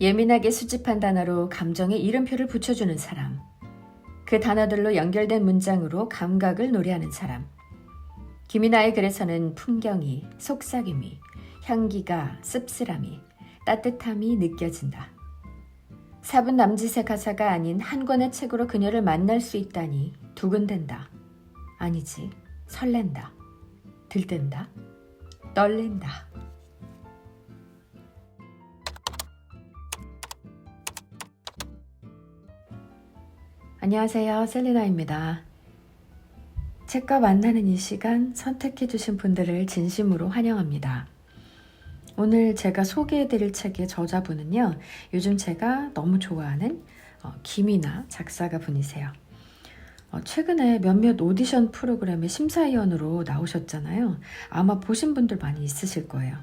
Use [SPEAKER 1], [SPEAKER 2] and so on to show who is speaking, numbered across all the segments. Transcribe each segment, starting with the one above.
[SPEAKER 1] 예민하게 수집한 단어로 감정에 이름표를 붙여주는 사람. 그 단어들로 연결된 문장으로 감각을 노래하는 사람. 김이나의 글에서는 풍경이, 속삭임이, 향기가, 씁쓸함이, 따뜻함이 느껴진다. 사분 남짓의 가사가 아닌 한 권의 책으로 그녀를 만날 수 있다니 두근댄다. 아니지, 설렌다. 들뜬다. 떨린다. 안녕하세요. 셀리나입니다. 책과 만나는 이 시간 선택해주신 분들을 진심으로 환영합니다. 오늘 제가 소개해드릴 책의 저자분은요, 요즘 제가 너무 좋아하는 어, 김이나 작사가 분이세요. 어, 최근에 몇몇 오디션 프로그램의 심사위원으로 나오셨잖아요. 아마 보신 분들 많이 있으실 거예요.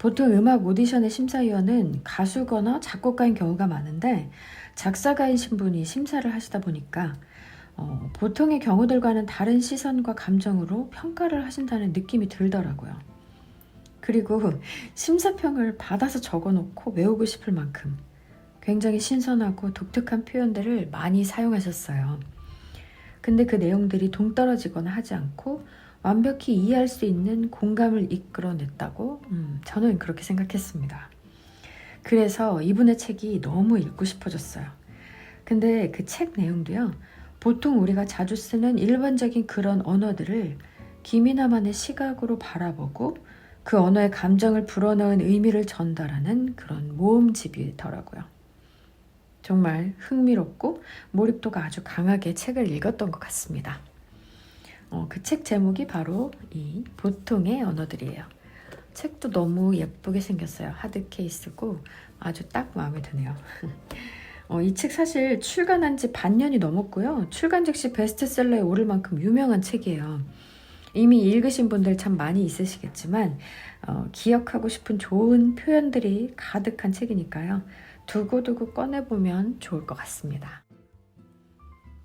[SPEAKER 1] 보통 음악 오디션의 심사위원은 가수거나 작곡가인 경우가 많은데 작사가이신 분이 심사를 하시다 보니까 어, 보통의 경우들과는 다른 시선과 감정으로 평가를 하신다는 느낌이 들더라고요. 그리고 심사평을 받아서 적어놓고 외우고 싶을 만큼 굉장히 신선하고 독특한 표현들을 많이 사용하셨어요. 근데 그 내용들이 동떨어지거나 하지 않고 완벽히 이해할 수 있는 공감을 이끌어냈다고 음, 저는 그렇게 생각했습니다. 그래서 이분의 책이 너무 읽고 싶어졌어요. 근데 그 책 내용도요, 보통 우리가 자주 쓰는 일반적인 그런 언어들을 김이나만의 시각으로 바라보고 그 언어의 감정을 불어넣은 의미를 전달하는 그런 모음집이더라고요. 정말 흥미롭고 몰입도가 아주 강하게 책을 읽었던 것 같습니다. 어, 그 책 제목이 바로 이 보통의 언어들이에요. 책도 너무 예쁘게 생겼어요. 하드 케이스고 아주 딱 마음에 드네요. 어, 이 책 사실 출간한 지 반년이 넘었고요. 출간 즉시 베스트셀러에 오를 만큼 유명한 책이에요. 이미 읽으신 분들 참 많이 있으시겠지만 어, 기억하고 싶은 좋은 표현들이 가득한 책이니까요. 두고두고 꺼내보면 좋을 것 같습니다.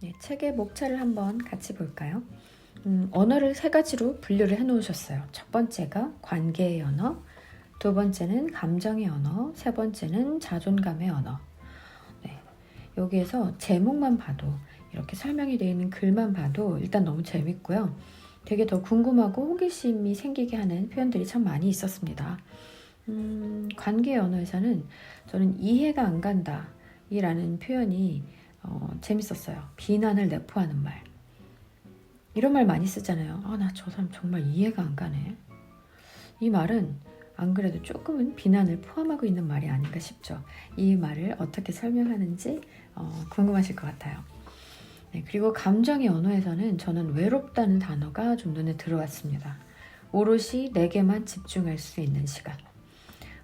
[SPEAKER 1] 네, 책의 목차를 한번 같이 볼까요? 음, 언어를 세 가지로 분류를 해놓으셨어요. 첫 번째가 관계의 언어, 두 번째는 감정의 언어, 세 번째는 자존감의 언어. 네, 여기에서 제목만 봐도 이렇게 설명이 되어 있는 글만 봐도 일단 너무 재밌고요. 되게 더 궁금하고 호기심이 생기게 하는 표현들이 참 많이 있었습니다. 음, 관계의 언어에서는 저는 이해가 안 간다 이라는 표현이 어, 재밌었어요. 비난을 내포하는 말. 이런 말 많이 쓰잖아요. 아, 나 저 사람 정말 이해가 안 가네. 이 말은 안 그래도 조금은 비난을 포함하고 있는 말이 아닌가 싶죠. 이 말을 어떻게 설명하는지 어, 궁금하실 것 같아요. 네, 그리고 감정의 언어에서는 저는 외롭다는 단어가 좀 눈에 들어왔습니다. 오롯이 내게만 집중할 수 있는 시간.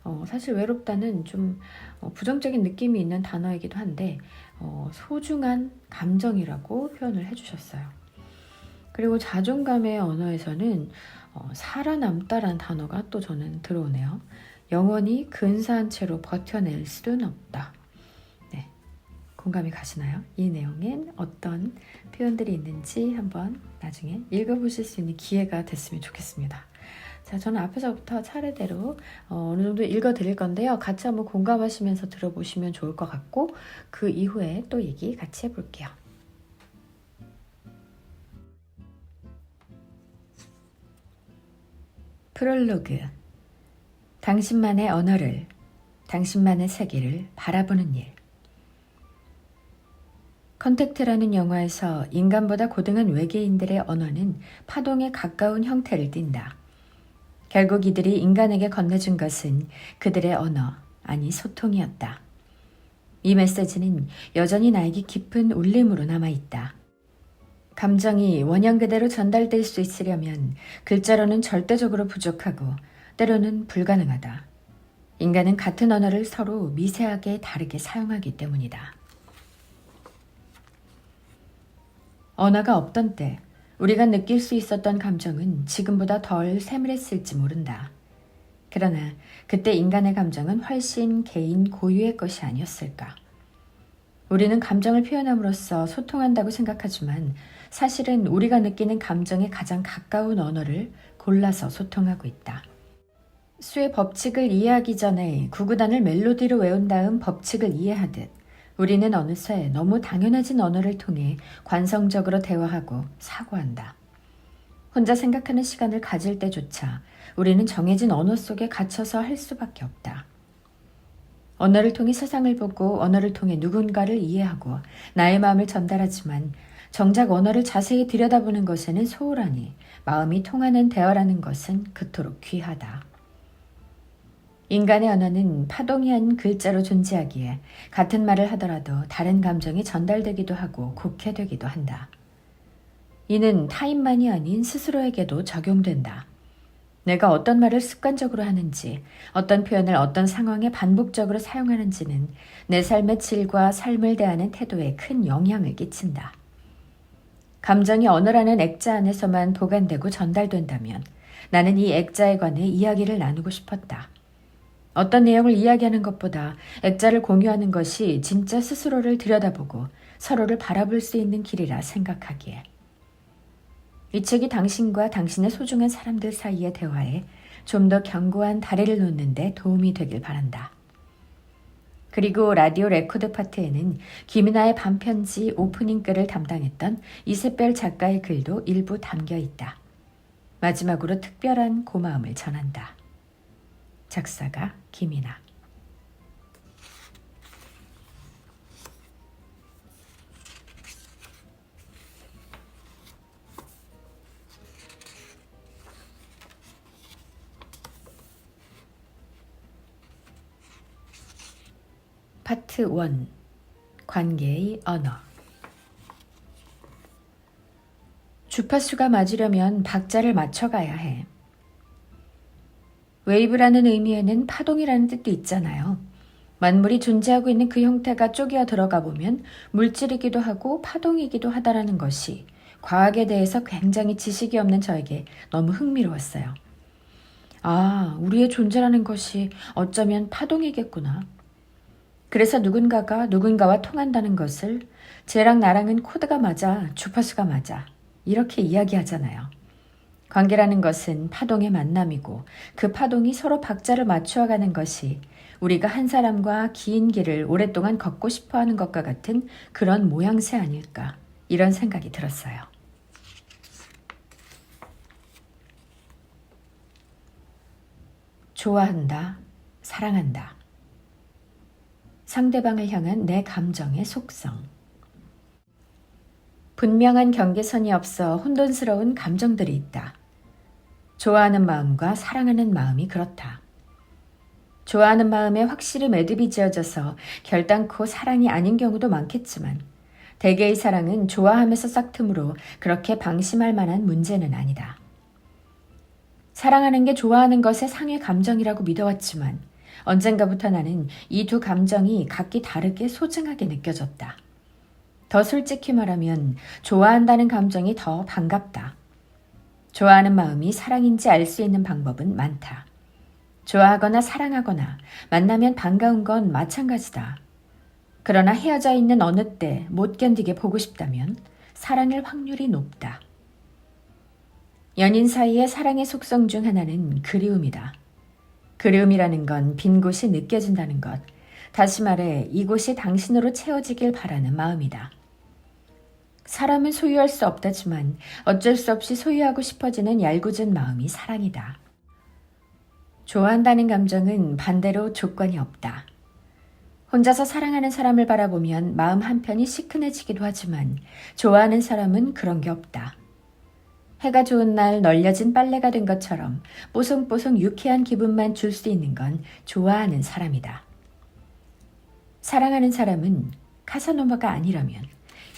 [SPEAKER 1] 어, 사실 외롭다는 좀 어, 부정적인 느낌이 있는 단어이기도 한데 어, 소중한 감정이라고 표현을 해주셨어요. 그리고 자존감의 언어에서는 어, 살아남다란 단어가 또 저는 들어오네요. 영원히 근사한 채로 버텨낼 수는 없다. 네, 공감이 가시나요? 이 내용엔 어떤 표현들이 있는지 한번 나중에 읽어보실 수 있는 기회가 됐으면 좋겠습니다. 자, 저는 앞에서부터 차례대로 어, 느 정도 읽어 드릴 건데요. 같이 한번 공감하시면서 들어보시면 좋을 것 같고, 그 이후에 또 얘기 같이 해볼게요. 프롤로그. 당신만의 언어를, 당신만의 세계를 바라보는 일. 컨택트라는 영화에서 인간보다 고등한 외계인들의 언어는 파동에 가까운 형태를 띈다. 결국 이들이 인간에게 건네준 것은 그들의 언어, 아니 소통이었다. 이 메시지는 여전히 나에게 깊은 울림으로 남아있다. 감정이 원형 그대로 전달될 수 있으려면 글자로는 절대적으로 부족하고 때로는 불가능하다. 인간은 같은 언어를 서로 미세하게 다르게 사용하기 때문이다. 언어가 없던 때 우리가 느낄 수 있었던 감정은 지금보다 덜 세밀했을지 모른다. 그러나 그때 인간의 감정은 훨씬 개인 고유의 것이 아니었을까. 우리는 감정을 표현함으로써 소통한다고 생각하지만 사실은 우리가 느끼는 감정에 가장 가까운 언어를 골라서 소통하고 있다. 수의 법칙을 이해하기 전에 구구단을 멜로디로 외운 다음 법칙을 이해하듯 우리는 어느새 너무 당연해진 언어를 통해 관성적으로 대화하고 사고한다. 혼자 생각하는 시간을 가질 때조차 우리는 정해진 언어 속에 갇혀서 할 수밖에 없다. 언어를 통해 세상을 보고 언어를 통해 누군가를 이해하고 나의 마음을 전달하지만 정작 언어를 자세히 들여다보는 것에는 소홀하니 마음이 통하는 대화라는 것은 그토록 귀하다. 인간의 언어는 파동이 아닌 글자로 존재하기에 같은 말을 하더라도 다른 감정이 전달되기도 하고 곡해되기도 한다. 이는 타인만이 아닌 스스로에게도 적용된다. 내가 어떤 말을 습관적으로 하는지, 어떤 표현을 어떤 상황에 반복적으로 사용하는지는 내 삶의 질과 삶을 대하는 태도에 큰 영향을 끼친다. 감정이 언어라는 액자 안에서만 보관되고 전달된다면 나는 이 액자에 관해 이야기를 나누고 싶었다. 어떤 내용을 이야기하는 것보다 액자를 공유하는 것이 진짜 스스로를 들여다보고 서로를 바라볼 수 있는 길이라 생각하기에. 이 책이 당신과 당신의 소중한 사람들 사이의 대화에 좀 더 견고한 다리를 놓는데 도움이 되길 바란다. 그리고 라디오 레코드 파트에는 김이나의 반편지 오프닝 글을 담당했던 이세벨 작가의 글도 일부 담겨 있다. 마지막으로 특별한 고마움을 전한다. 작사가 김이나 파트 1 관계의 언어 주파수가 맞으려면 박자를 맞춰가야 해. 웨이브라는 의미에는 파동이라는 뜻도 있잖아요. 만물이 존재하고 있는 그 형태가 쪼개어 들어가 보면 물질이기도 하고 파동이기도 하다라는 것이 과학에 대해서 굉장히 지식이 없는 저에게 너무 흥미로웠어요. 아, 우리의 존재라는 것이 어쩌면 파동이겠구나. 그래서 누군가가 누군가와 통한다는 것을 쟤랑 나랑은 코드가 맞아, 주파수가 맞아. 이렇게 이야기하잖아요. 관계라는 것은 파동의 만남이고 그 파동이 서로 박자를 맞추어 가는 것이 우리가 한 사람과 긴 길을 오랫동안 걷고 싶어 하는 것과 같은 그런 모양새 아닐까. 이런 생각이 들었어요. 좋아한다, 사랑한다. 상대방을 향한 내 감정의 속성. 분명한 경계선이 없어 혼돈스러운 감정들이 있다. 좋아하는 마음과 사랑하는 마음이 그렇다. 좋아하는 마음에 확실히 매듭이 지어져서 결단코 사랑이 아닌 경우도 많겠지만 대개의 사랑은 좋아하면서 싹트므로 그렇게 방심할 만한 문제는 아니다. 사랑하는 게 좋아하는 것의 상해 감정이라고 믿어왔지만 언젠가부터 나는 이 두 감정이 각기 다르게 소중하게 느껴졌다. 더 솔직히 말하면 좋아한다는 감정이 더 반갑다. 좋아하는 마음이 사랑인지 알 수 있는 방법은 많다. 좋아하거나 사랑하거나 만나면 반가운 건 마찬가지다. 그러나 헤어져 있는 어느 때 못 견디게 보고 싶다면 사랑일 확률이 높다. 연인 사이의 사랑의 속성 중 하나는 그리움이다. 그리움이라는 건 빈 곳이 느껴진다는 것. 다시 말해 이곳이 당신으로 채워지길 바라는 마음이다. 사람은 소유할 수 없다지만 어쩔 수 없이 소유하고 싶어지는 얄궂은 마음이 사랑이다. 좋아한다는 감정은 반대로 조건이 없다. 혼자서 사랑하는 사람을 바라보면 마음 한편이 시큰해지기도 하지만 좋아하는 사람은 그런 게 없다. 해가 좋은 날 널려진 빨래가 된 것처럼 뽀송뽀송 유쾌한 기분만 줄 수 있는 건 좋아하는 사람이다. 사랑하는 사람은 카사노바가 아니라면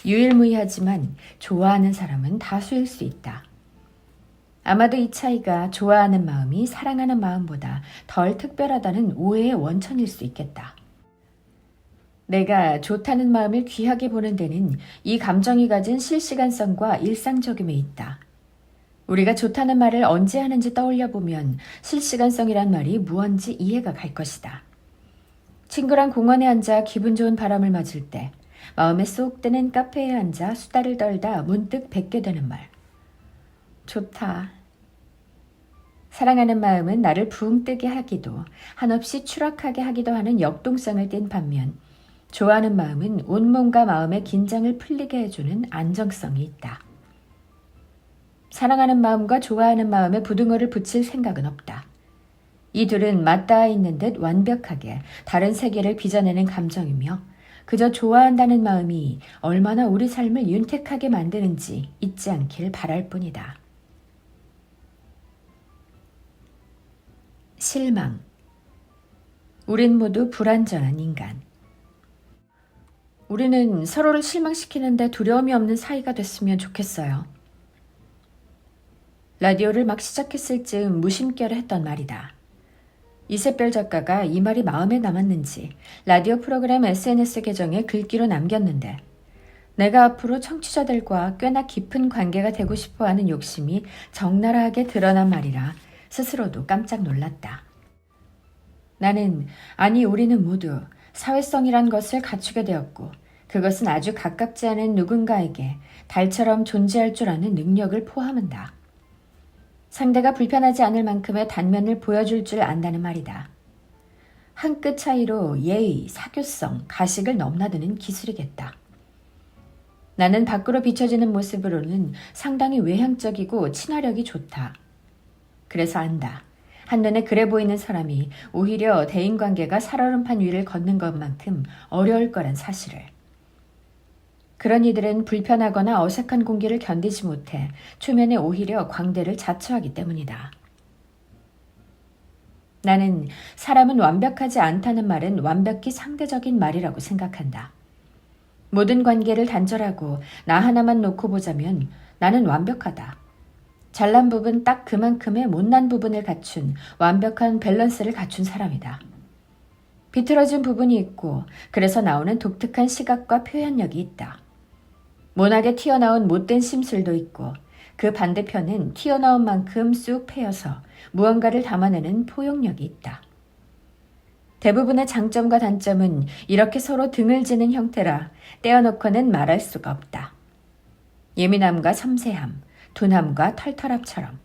[SPEAKER 1] 유일무이하지만 좋아하는 사람은 다수일 수 있다. 아마도 이 차이가 좋아하는 마음이 사랑하는 마음보다 덜 특별하다는 오해의 원천일 수 있겠다. 내가 좋다는 마음을 귀하게 보는 데는 이 감정이 가진 실시간성과 일상적임에 있다. 우리가 좋다는 말을 언제 하는지 떠올려 보면 실시간성이란 말이 무언지 이해가 갈 것이다. 친구랑 공원에 앉아 기분 좋은 바람을 맞을 때 마음에 쏙 드는 카페에 앉아 수다를 떨다 문득 뱉게 되는 말. 좋다. 사랑하는 마음은 나를 붕 뜨게 하기도 한없이 추락하게 하기도 하는 역동성을 띤 반면 좋아하는 마음은 온몸과 마음의 긴장을 풀리게 해주는 안정성이 있다. 사랑하는 마음과 좋아하는 마음에 부등호를 붙일 생각은 없다. 이 둘은 맞닿아 있는 듯 완벽하게 다른 세계를 빚어내는 감정이며 그저 좋아한다는 마음이 얼마나 우리 삶을 윤택하게 만드는지 잊지 않길 바랄 뿐이다. 실망. 우린 모두 불완전한 인간. 우리는 서로를 실망시키는데 두려움이 없는 사이가 됐으면 좋겠어요. 라디오를 막 시작했을 즈음 무심결에 했던 말이다. 이세별 작가가 이 말이 마음에 남았는지 라디오 프로그램 SNS 계정에 글귀로 남겼는데 내가 앞으로 청취자들과 꽤나 깊은 관계가 되고 싶어 하는 욕심이 적나라하게 드러난 말이라 스스로도 깜짝 놀랐다. 나는, 아니, 우리는 모두 사회성이란 것을 갖추게 되었고, 그것은 아주 가깝지 않은 누군가에게 달처럼 존재할 줄 아는 능력을 포함한다. 상대가 불편하지 않을 만큼의 단면을 보여줄 줄 안다는 말이다. 한 끗 차이로 예의, 사교성, 가식을 넘나드는 기술이겠다. 나는 밖으로 비춰지는 모습으로는 상당히 외향적이고 친화력이 좋다. 그래서 안다. 한눈에 그래 보이는 사람이 오히려 대인관계가 살얼음판 위를 걷는 것만큼 어려울 거란 사실을. 그런 이들은 불편하거나 어색한 공기를 견디지 못해 초면에 오히려 광대를 자처하기 때문이다. 나는 사람은 완벽하지 않다는 말은 완벽히 상대적인 말이라고 생각한다. 모든 관계를 단절하고 나 하나만 놓고 보자면 나는 완벽하다. 잘난 부분 딱 그만큼의 못난 부분을 갖춘 완벽한 밸런스를 갖춘 사람이다. 비틀어진 부분이 있고 그래서 나오는 독특한 시각과 표현력이 있다. 모나게 튀어나온 못된 심술도 있고 그 반대편은 튀어나온 만큼 쑥 패여서 무언가를 담아내는 포용력이 있다. 대부분의 장점과 단점은 이렇게 서로 등을 지는 형태라 떼어놓고는 말할 수가 없다. 예민함과 섬세함, 둔함과 털털함처럼.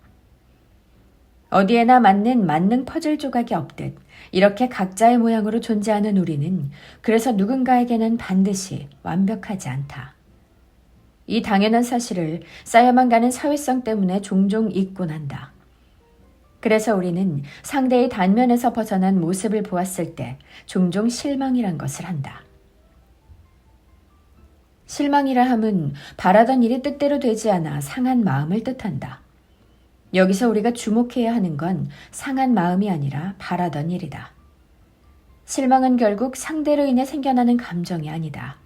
[SPEAKER 1] 어디에나 맞는 만능 퍼즐 조각이 없듯 이렇게 각자의 모양으로 존재하는 우리는 그래서 누군가에게는 반드시 완벽하지 않다. 이 당연한 사실을 쌓여만 가는 사회성 때문에 종종 잊곤 한다. 그래서 우리는 상대의 단면에서 벗어난 모습을 보았을 때 종종 실망이란 것을 한다. 실망이라 함은 바라던 일이 뜻대로 되지 않아 상한 마음을 뜻한다. 여기서 우리가 주목해야 하는 건 상한 마음이 아니라 바라던 일이다. 실망은 결국 상대로 인해 생겨나는 감정이 아니다.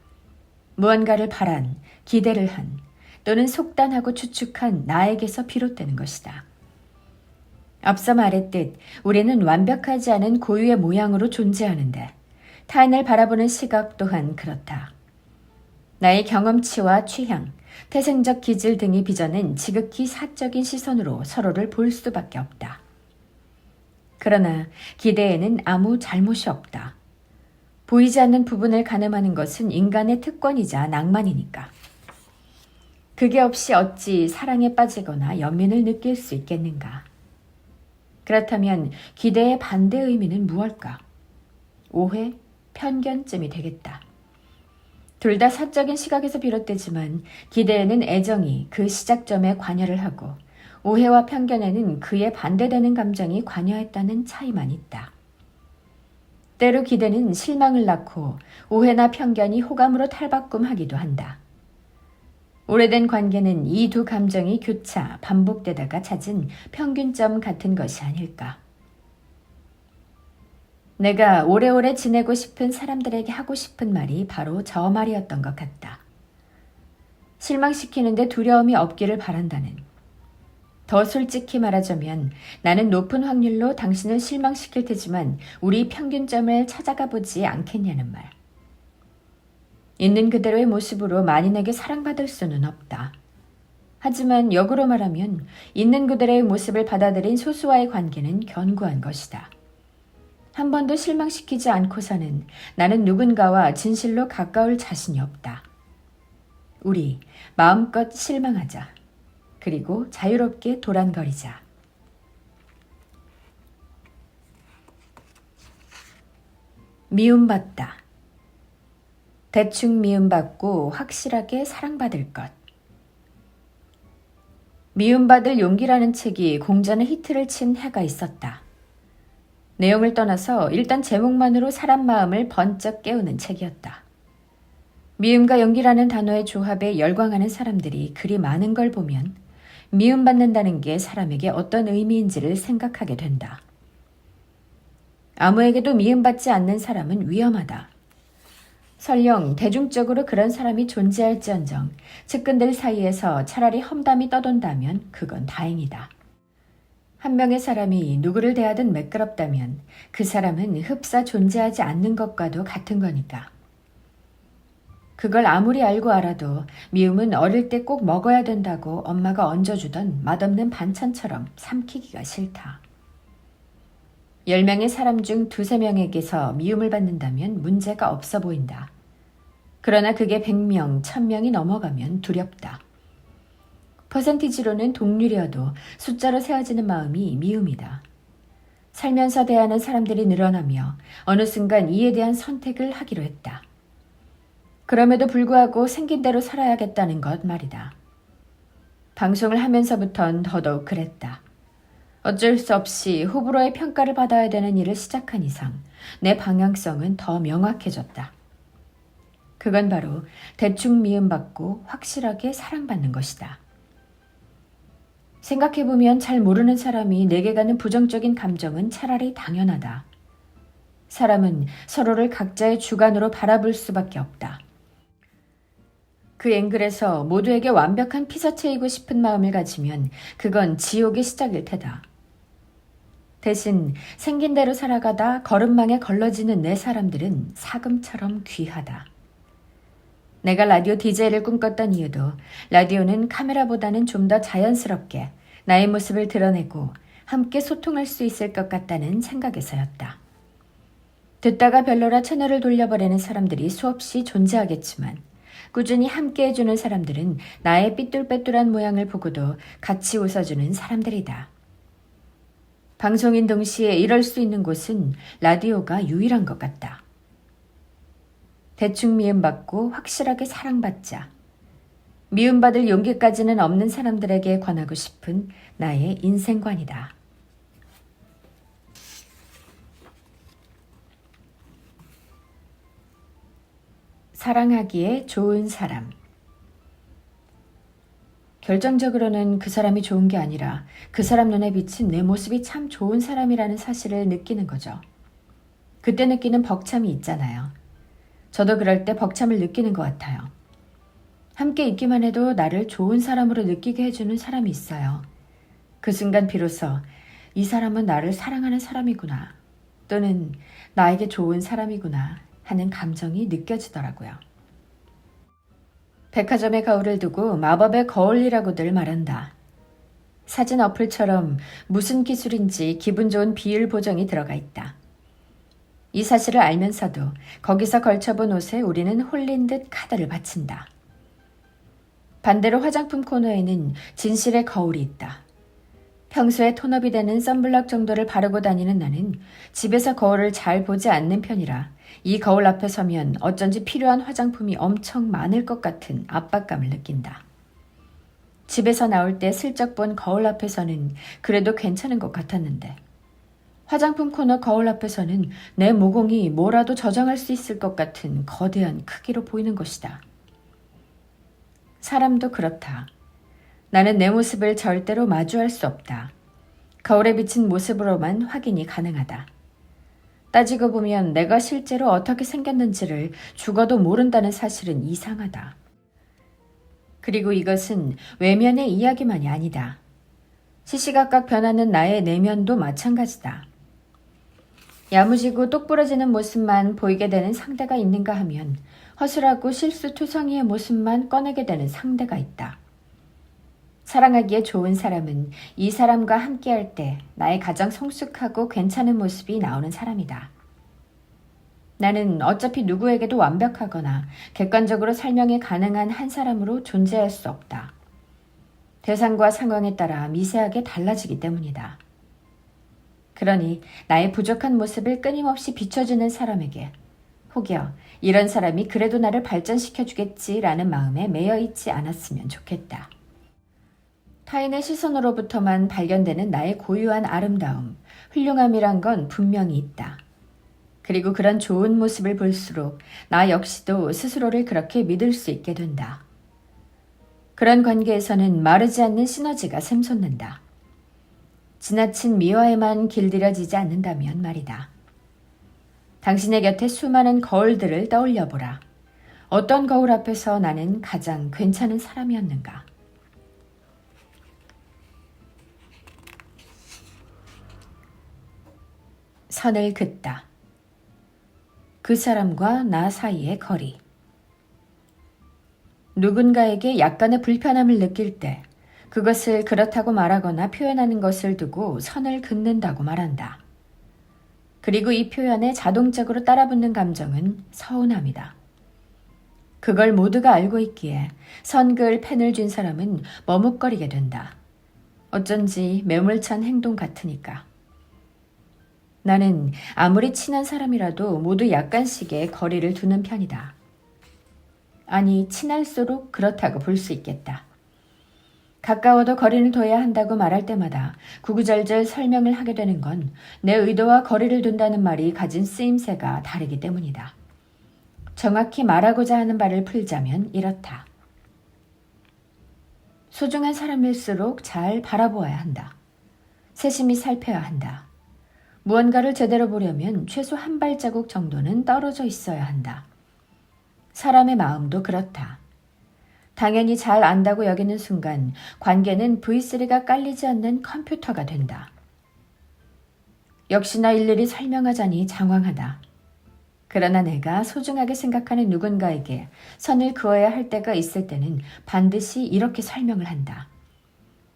[SPEAKER 1] 무언가를 바란, 기대를 한, 또는 속단하고 추측한 나에게서 비롯되는 것이다. 앞서 말했듯 우리는 완벽하지 않은 고유의 모양으로 존재하는데 타인을 바라보는 시각 또한 그렇다. 나의 경험치와 취향, 태생적 기질 등이 빚어낸 지극히 사적인 시선으로 서로를 볼 수밖에 없다. 그러나 기대에는 아무 잘못이 없다. 보이지 않는 부분을 가늠하는 것은 인간의 특권이자 낭만이니까. 그게 없이 어찌 사랑에 빠지거나 연민을 느낄 수 있겠는가? 그렇다면 기대의 반대 의미는 무엇일까? 오해, 편견쯤이 되겠다. 둘 다 사적인 시각에서 비롯되지만 기대에는 애정이 그 시작점에 관여를 하고 오해와 편견에는 그에 반대되는 감정이 관여했다는 차이만 있다. 때로 기대는 실망을 낳고 오해나 편견이 호감으로 탈바꿈하기도 한다. 오래된 관계는 이 두 감정이 교차 반복되다가 찾은 평균점 같은 것이 아닐까. 내가 오래오래 지내고 싶은 사람들에게 하고 싶은 말이 바로 저 말이었던 것 같다. 실망시키는데 두려움이 없기를 바란다는. 더 솔직히 말하자면 나는 높은 확률로 당신을 실망시킬 테지만 우리 평균점을 찾아가 보지 않겠냐는 말. 있는 그대로의 모습으로 만인에게 사랑받을 수는 없다. 하지만 역으로 말하면 있는 그대로의 모습을 받아들인 소수와의 관계는 견고한 것이다. 한 번도 실망시키지 않고서는 나는 누군가와 진실로 가까울 자신이 없다. 우리 마음껏 실망하자. 그리고 자유롭게 도란거리자. 미움받다. 대충 미움받고 확실하게 사랑받을 것. 미움받을 용기라는 책이 공전의 히트를 친 해가 있었다. 내용을 떠나서 일단 제목만으로 사람 마음을 번쩍 깨우는 책이었다. 미움과 용기라는 단어의 조합에 열광하는 사람들이 그리 많은 걸 보면 미움받는다는 게 사람에게 어떤 의미인지를 생각하게 된다. 아무에게도 미움받지 않는 사람은 위험하다. 설령 대중적으로 그런 사람이 존재할지언정 측근들 사이에서 차라리 험담이 떠돈다면 그건 다행이다. 한 명의 사람이 누구를 대하든 매끄럽다면 그 사람은 흡사 존재하지 않는 것과도 같은 거니까. 그걸 아무리 알고 알아도 미움은 어릴 때 꼭 먹어야 된다고 엄마가 얹어주던 맛없는 반찬처럼 삼키기가 싫다. 10명의 사람 중 두세 명에게서 미움을 받는다면 문제가 없어 보인다. 그러나 그게 100명, 1000명이 넘어가면 두렵다. 퍼센티지로는 동률이어도 숫자로 세워지는 마음이 미움이다. 살면서 대하는 사람들이 늘어나며 어느 순간 이에 대한 선택을 하기로 했다. 그럼에도 불구하고 생긴 대로 살아야겠다는 것 말이다. 방송을 하면서부턴 더더욱 그랬다. 어쩔 수 없이 호불호의 평가를 받아야 되는 일을 시작한 이상 내 방향성은 더 명확해졌다. 그건 바로 대충 미움받고 확실하게 사랑받는 것이다. 생각해보면 잘 모르는 사람이 내게 가는 부정적인 감정은 차라리 당연하다. 사람은 서로를 각자의 주관으로 바라볼 수밖에 없다. 그 앵글에서 모두에게 완벽한 피사체이고 싶은 마음을 가지면 그건 지옥의 시작일 테다. 대신 생긴 대로 살아가다 걸음망에 걸러지는 내 사람들은 사금처럼 귀하다. 내가 라디오 DJ를 꿈꿨던 이유도 라디오는 카메라보다는 좀 더 자연스럽게 나의 모습을 드러내고 함께 소통할 수 있을 것 같다는 생각에서였다. 듣다가 별로라 채널을 돌려버리는 사람들이 수없이 존재하겠지만 꾸준히 함께 해주는 사람들은 나의 삐뚤빼뚤한 모양을 보고도 같이 웃어주는 사람들이다. 방송인 동시에 이럴 수 있는 곳은 라디오가 유일한 것 같다. 대충 미움받고 확실하게 사랑받자. 미움받을 용기까지는 없는 사람들에게 권하고 싶은 나의 인생관이다. 사랑하기에 좋은 사람. 결정적으로는 그 사람이 좋은 게 아니라 그 사람 눈에 비친 내 모습이 참 좋은 사람이라는 사실을 느끼는 거죠. 그때 느끼는 벅참이 있잖아요. 저도 그럴 때 벅참을 느끼는 것 같아요. 함께 있기만 해도 나를 좋은 사람으로 느끼게 해주는 사람이 있어요. 그 순간 비로소 이 사람은 나를 사랑하는 사람이구나. 또는 나에게 좋은 사람이구나 하는 감정이 느껴지더라고요. 백화점의 거울을 두고 마법의 거울이라고들 말한다. 사진 어플처럼 무슨 기술인지 기분 좋은 비율 보정이 들어가 있다. 이 사실을 알면서도 거기서 걸쳐본 옷에 우리는 홀린 듯 카드를 바친다. 반대로 화장품 코너에는 진실의 거울이 있다. 평소에 톤업이 되는 썬블럭 정도를 바르고 다니는 나는 집에서 거울을 잘 보지 않는 편이라 이 거울 앞에 서면 어쩐지 필요한 화장품이 엄청 많을 것 같은 압박감을 느낀다. 집에서 나올 때 슬쩍 본 거울 앞에서는 그래도 괜찮은 것 같았는데 화장품 코너 거울 앞에서는 내 모공이 뭐라도 저장할 수 있을 것 같은 거대한 크기로 보이는 것이다. 사람도 그렇다. 나는 내 모습을 절대로 마주할 수 없다. 거울에 비친 모습으로만 확인이 가능하다. 따지고 보면 내가 실제로 어떻게 생겼는지를 죽어도 모른다는 사실은 이상하다. 그리고 이것은 외면의 이야기만이 아니다. 시시각각 변하는 나의 내면도 마찬가지다. 야무지고 똑부러지는 모습만 보이게 되는 상대가 있는가 하면 허술하고 실수투성이의 모습만 꺼내게 되는 상대가 있다. 사랑하기에 좋은 사람은 이 사람과 함께할 때 나의 가장 성숙하고 괜찮은 모습이 나오는 사람이다. 나는 어차피 누구에게도 완벽하거나 객관적으로 설명이 가능한 한 사람으로 존재할 수 없다. 대상과 상황에 따라 미세하게 달라지기 때문이다. 그러니 나의 부족한 모습을 끊임없이 비춰주는 사람에게 혹여 이런 사람이 그래도 나를 발전시켜주겠지라는 마음에 매여 있지 않았으면 좋겠다. 타인의 시선으로부터만 발견되는 나의 고유한 아름다움, 훌륭함이란 건 분명히 있다. 그리고 그런 좋은 모습을 볼수록 나 역시도 스스로를 그렇게 믿을 수 있게 된다. 그런 관계에서는 마르지 않는 시너지가 샘솟는다. 지나친 미화에만 길들여지지 않는다면 말이다. 당신의 곁에 수많은 거울들을 떠올려 보라. 어떤 거울 앞에서 나는 가장 괜찮은 사람이었는가? 선을 긋다. 그 사람과 나 사이의 거리. 누군가에게 약간의 불편함을 느낄 때 그것을 그렇다고 말하거나 표현하는 것을 두고 선을 긋는다고 말한다. 그리고 이 표현에 자동적으로 따라붙는 감정은 서운함이다. 그걸 모두가 알고 있기에 선글 펜을 쥔 사람은 머뭇거리게 된다. 어쩐지 매몰찬 행동 같으니까. 나는 아무리 친한 사람이라도 모두 약간씩의 거리를 두는 편이다. 아니, 친할수록 그렇다고 볼 수 있겠다. 가까워도 거리를 둬야 한다고 말할 때마다 구구절절 설명을 하게 되는 건 내 의도와 거리를 둔다는 말이 가진 쓰임새가 다르기 때문이다. 정확히 말하고자 하는 바를 풀자면 이렇다. 소중한 사람일수록 잘 바라보아야 한다. 세심히 살펴야 한다. 무언가를 제대로 보려면 최소 한 발자국 정도는 떨어져 있어야 한다. 사람의 마음도 그렇다. 당연히 잘 안다고 여기는 순간 관계는 V3가 깔리지 않는 컴퓨터가 된다. 역시나 일일이 설명하자니 장황하다. 그러나 내가 소중하게 생각하는 누군가에게 선을 그어야 할 때가 있을 때는 반드시 이렇게 설명을 한다.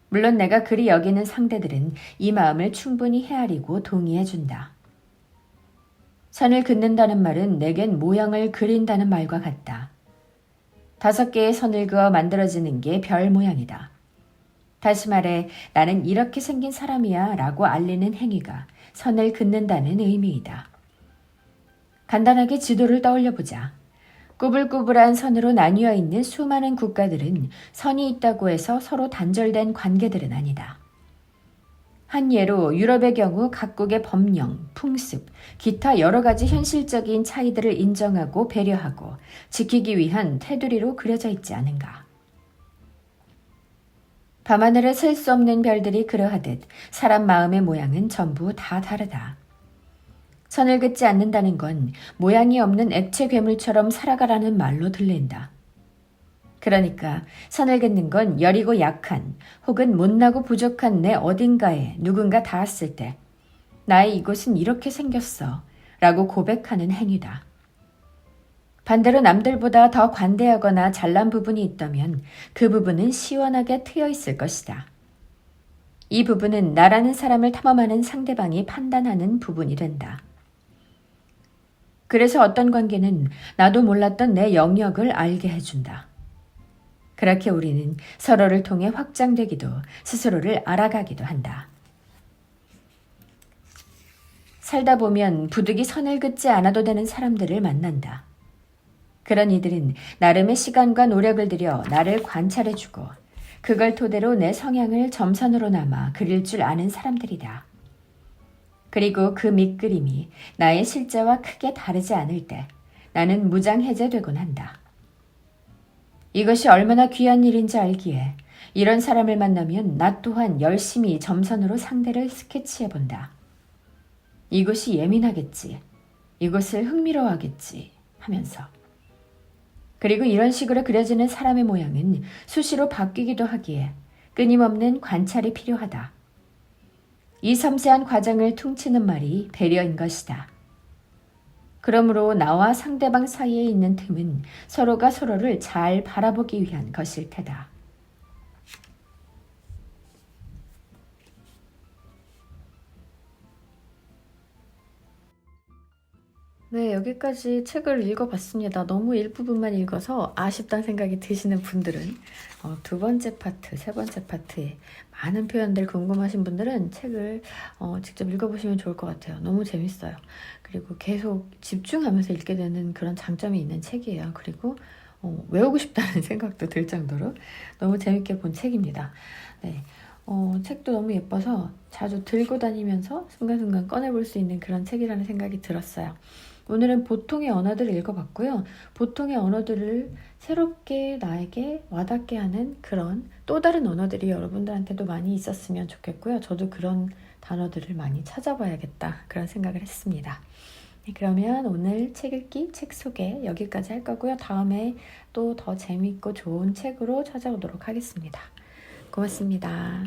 [SPEAKER 1] 물론 내가 그리 여기는 상대들은 이 마음을 충분히 헤아리고 동의해준다. 선을 긋는다는 말은 내겐 모양을 그린다는 말과 같다. 다섯 개의 선을 그어 만들어지는 게 별 모양이다. 다시 말해 나는 이렇게 생긴 사람이야 라고 알리는 행위가 선을 긋는다는 의미이다. 간단하게 지도를 떠올려 보자. 꾸불꾸불한 선으로 나뉘어 있는 수많은 국가들은 선이 있다고 해서 서로 단절된 관계들은 아니다. 한 예로 유럽의 경우 각국의 법령, 풍습, 기타 여러 가지 현실적인 차이들을 인정하고 배려하고 지키기 위한 테두리로 그려져 있지 않은가. 밤하늘에 셀 수 없는 별들이 그러하듯 사람 마음의 모양은 전부 다 다르다. 선을 긋지 않는다는 건 모양이 없는 액체 괴물처럼 살아가라는 말로 들린다. 그러니까 선을 긋는 건 여리고 약한 혹은 못나고 부족한 내 어딘가에 누군가 닿았을 때 나의 이곳은 이렇게 생겼어 라고 고백하는 행위다. 반대로 남들보다 더 관대하거나 잘난 부분이 있다면 그 부분은 시원하게 트여 있을 것이다. 이 부분은 나라는 사람을 탐험하는 상대방이 판단하는 부분이 된다. 그래서 어떤 관계는 나도 몰랐던 내 영역을 알게 해준다. 그렇게 우리는 서로를 통해 확장되기도 스스로를 알아가기도 한다. 살다 보면 부득이 선을 긋지 않아도 되는 사람들을 만난다. 그런 이들은 나름의 시간과 노력을 들여 나를 관찰해주고 그걸 토대로 내 성향을 점선으로 남아 그릴 줄 아는 사람들이다. 그리고 그 밑그림이 나의 실제와 크게 다르지 않을 때 나는 무장해제되곤 한다. 이것이 얼마나 귀한 일인지 알기에 이런 사람을 만나면 나 또한 열심히 점선으로 상대를 스케치해 본다. 이것이 예민하겠지. 이것을 흥미로워하겠지. 하면서. 그리고 이런 식으로 그려지는 사람의 모양은 수시로 바뀌기도 하기에 끊임없는 관찰이 필요하다. 이 섬세한 과정을 퉁치는 말이 배려인 것이다. 그러므로 나와 상대방 사이에 있는 틈은 서로가 서로를 잘 바라보기 위한 것일 테다. 네, 여기까지 책을 읽어봤습니다. 너무 일부분만 읽어서 아쉽다는 생각이 드시는 분들은 어, 두 번째 파트, 세 번째 파트에 많은 표현들 궁금하신 분들은 책을 어, 직접 읽어보시면 좋을 것 같아요. 너무 재밌어요. 그리고 계속 집중하면서 읽게 되는 그런 장점이 있는 책이에요. 그리고 어, 외우고 싶다는 생각도 들 정도로 너무 재밌게 본 책입니다. 네. 어, 책도 너무 예뻐서 자주 들고 다니면서 순간순간 꺼내볼 수 있는 그런 책이라는 생각이 들었어요. 오늘은 보통의 언어들을 읽어봤고요. 보통의 언어들을 새롭게 나에게 와닿게 하는 그런 또 다른 언어들이 여러분들한테도 많이 있었으면 좋겠고요. 저도 그런 단어들을 많이 찾아봐야겠다. 그런 생각을 했습니다. 네, 그러면 오늘 책 읽기, 책 소개 여기까지 할 거고요. 다음에 또 더 재밌고 좋은 책으로 찾아오도록 하겠습니다. 고맙습니다.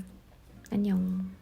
[SPEAKER 1] 안녕.